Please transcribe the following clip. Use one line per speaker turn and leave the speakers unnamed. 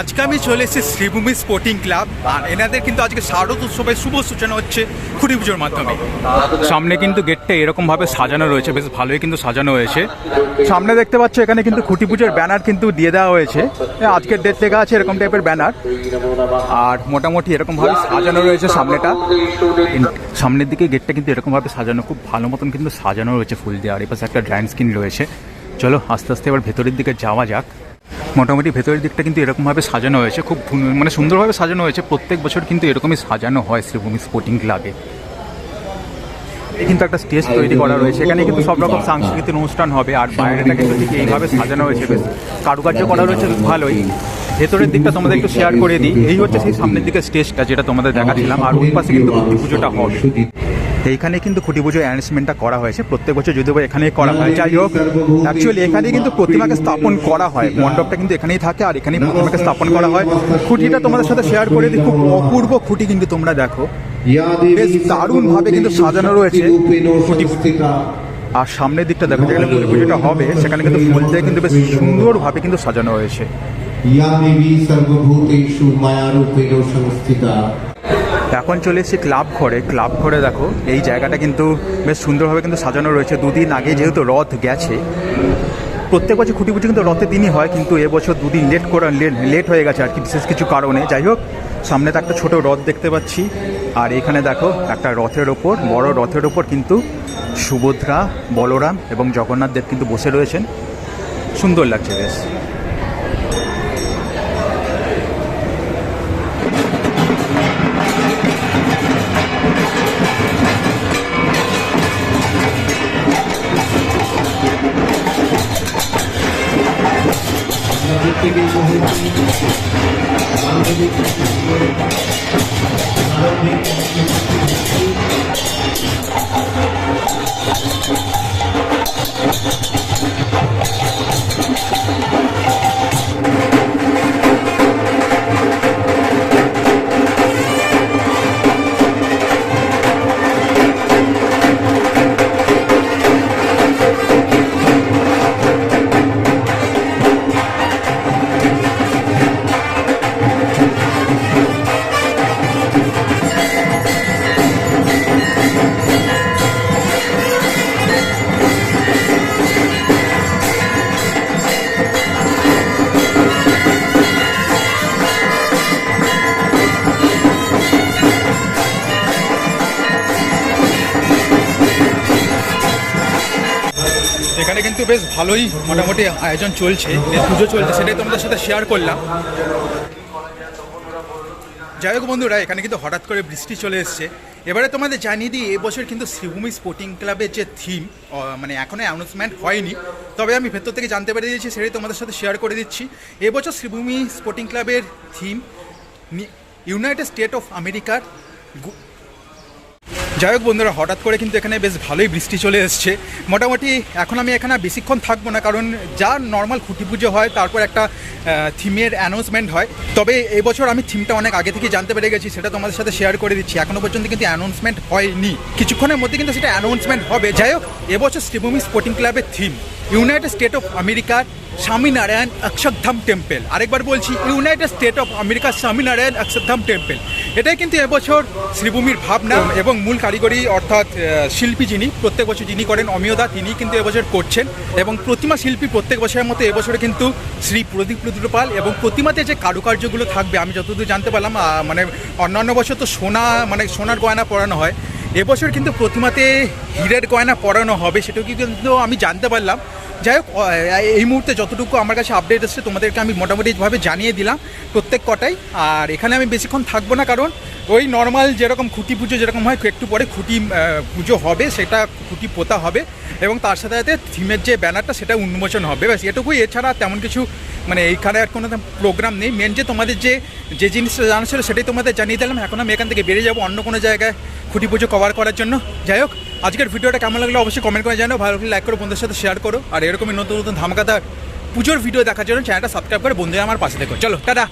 আজকে আমি চলে এসেছি শ্রীভূমি স্পোর্টিং ক্লাব আর এনাদের কিন্তু আজকে শারদ উৎসবের শুভ সূচনা হচ্ছে খুঁটি পুজোর মাধ্যমে। সামনে কিন্তু গেটটা এরকম ভাবে সাজানো রয়েছে, বেশ ভালোই কিন্তু সাজানো হয়েছে। সামনে দেখতে পাচ্ছ, এখানে কিন্তু খুঁটি পুজোর ব্যানার কিন্তু দিয়ে দেওয়া হয়েছে। আজকের ডেট লেখা আছে এরকম টাইপের ব্যানার। আর মোটামুটি এরকম ভাবে সাজানো রয়েছে সামনেটা। সামনের দিকে গেটটা কিন্তু এরকম ভাবে সাজানো, খুব ভালো মতন কিন্তু সাজানো রয়েছে ফুল দিয়ে। আর এপাশে একটা ড্রাইন স্ক্রিন রয়েছে। চলো, আস্তে আস্তে এবার ভেতরের দিকে যাওয়া যাক। মোটামুটি ভেতরের দিকটা কিন্তু এরকমভাবে সাজানো হয়েছে। খুব মানে সুন্দরভাবে সাজানো হয়েছে। প্রত্যেক বছর কিন্তু এরকমই সাজানো হয় শ্রীভূমি স্পোর্টিং ক্লাবে কিন্তু একটা স্টেজ তৈরি করা রয়েছে। এখানে কিন্তু সব রকম সাংস্কৃতিক অনুষ্ঠান হবে আর বাইরেটা কিন্তু এইভাবে সাজানো হয়েছে। বেশ কারুকার্য করা রয়েছে ভালোই। ভেতরের দিকটা তোমাদের একটু শেয়ার করে দিই। এই হচ্ছে সেই সামনের দিকে স্টেজটা যেটা তোমাদের দেখাচ্ছিলাম। আর ওই পাশে কিন্তু পুজোটা হবে। এইখানে কিন্তু খুঁটি পুজো অ্যারেঞ্জমেন্টটা করা হয়েছে। প্রত্যেক বছর যদি এখানে করা হয়, যাই হোক অ্যাকচুয়ালি এখানে কিন্তু প্রতিমাকে স্থাপন করা হয়। মণ্ডপটা কিন্তু এখানেই থাকে আর এখানেই প্রতিমাকে স্থাপন করা হয়। খুঁটিটা তোমাদের সাথে শেয়ার করে দিই, খুব অপূর্ব খুঁটি কিন্তু তোমরা দেখো। বেশ দারুণভাবে কিন্তু সাজানো রয়েছে আর সামনের দিকটা দেখো, যেখানে খুঁটি পুজোটা হবে, সেখানে কিন্তু ফুল দিয়ে কিন্তু বেশ সুন্দরভাবে কিন্তু সাজানো হয়েছে।
ইয়া দেবী সর্বভূতেষু সংস্থিতা।
এখন চলে এসেছি ক্লাব ঘরে। ক্লাব ঘরে দেখো, এই জায়গাটা কিন্তু বেশ সুন্দরভাবে কিন্তু সাজানো রয়েছে। দুদিন আগে যেহেতু রথ গেছে, প্রত্যেক বছর খুঁটি পুজো কিন্তু রথের দিনই হয়, কিন্তু এবছর দুদিন লেট করে লেট হয়ে গেছে আর কি, বিশেষ কিছু কারণে। যাই হোক, সামনে তো একটা ছোটো রথ দেখতে পাচ্ছি। আর এখানে দেখো, একটা রথের ওপর, বড় রথের ওপর কিন্তু সুভদ্রা, বলরাম এবং জগন্নাথ দেব কিন্তু বসে রয়েছেন। সুন্দর লাগছে বেশ। করতে গিয়ে শহীদ মানবিক মানবিক এখানে কিন্তু বেশ ভালোই মোটামুটি আয়োজন চলছে পুজো চলছে, সেটাই তোমাদের সাথে শেয়ার করলাম। যাই হোক বন্ধুরা, এখানে কিন্তু হঠাৎ করে বৃষ্টি চলে এসছে। এবারে তোমাদের জানিয়ে দিই, এবছর কিন্তু শ্রীভূমি স্পোর্টিং ক্লাবের যে থিম মানে এখনও অ্যানাউন্সমেন্ট হয়নি, তবে আমি ভেতর থেকে জানতে পেরে দিয়েছি, সেটাই তোমাদের সাথে শেয়ার করে দিচ্ছি। এবছর শ্রীভূমি স্পোর্টিং ক্লাবের থিম ইউনাইটেড স্টেট অফ আমেরিকার যাই হোক বন্ধুরা, হঠাৎ করে কিন্তু এখানে বেশ ভালোই বৃষ্টি চলে এসছে। মোটামুটি এখন আমি এখানে বেশিক্ষণ থাকব না, কারণ যা নর্মাল খুঁটি পুজো হয়, তারপর একটা থিমের অ্যানাউন্সমেন্ট হয়। তবে এবছর আমি থিমটা অনেক আগে থেকে জানতে পেরে গেছি, সেটা তোমাদের সাথে শেয়ার করে দিচ্ছি। এখনও পর্যন্ত কিন্তু অ্যানাউন্সমেন্ট হয়নি। কিছুক্ষণের মধ্যে কিন্তু সেটা অ্যানাউন্সমেন্ট হবে। যাই হোক, এবছর শ্রীভূমি স্পোর্টিং ক্লাবের থিম ইউনাইটেড স্টেট অফ আমেরিকার স্বামীনারায়ণ অক্ষরধাম টেম্পল আরেকবার বলছি ইউনাইটেড স্টেট অফ আমেরিকার স্বামীনারায়ণ অক্ষরধাম টেম্পেল এটাই কিন্তু এবছর শ্রীভূমির ভাবনা এবং মূল কারিগরি অর্থাৎ শিল্পী যিনি প্রত্যেক বছর যিনি করেন অমিয়দা তিনি কিন্তু এবছর করছেন। এবং প্রতিমা শিল্পী প্রত্যেক বছরের মতো এবছরে কিন্তু শ্রী প্রদীপ রুদ্রপাল এবং প্রতিমাতে যে কারুকার্যগুলো থাকবে আমি যতদূর জানতে পারলাম মানে অন্যান্য বছর তো সোনা মানে সোনার গয়না পরানো হয়। এবছর কিন্তু প্রতিমাতে হীরের গয়না পরানো হবে সেটাও কিন্তু আমি জানতে পারলাম। যাই হোক এই মুহূর্তে যতটুকু আমার কাছে আপডেট এসছে, তোমাদেরকে আমি মোটামুটিভাবে জানিয়ে দিলাম প্রত্যেক কটাই। আর এখানে আমি বেশিক্ষণ থাকব না, কারণ ওই নর্মাল যেরকম খুঁটি পুজো যেরকম হয়, একটু পরে খুঁটি পুজো হবে, সেটা খুঁটি পোতা হবে। এবং তার সাথে সাথে থিমের যে ব্যানারটা সেটা উন্মোচন হবে। ব্যাস, এটুকুই। এছাড়া তেমন কিছু মানে এইখানে আর কোনো প্রোগ্রাম নেই। মেন যে তোমাদের যে যে জিনিসটা জানা ছিল সেটাই তোমাদের জানিয়ে দিলাম। এখন আমি এখান থেকে বেরিয়ে যাব অন্য কোনো জায়গায় খুঁটি পুজো কভার করার জন্য। যাই হোক, আজকের ভিডিওটা কেমন লাগল অবশ্যই কমেন্ট করে জানো ভালো লাগলে লাইক করো, বন্ধুদের সাথে শেয়ার করো। আর এরকমই নতুন নতুন ধামাকাদার পুজোর ভিডিও দেখার জন্য চ্যানেলটা সাবস্ক্রাইব করে বন্ধুরা আমার পাশে দেখো চলো, টাটা!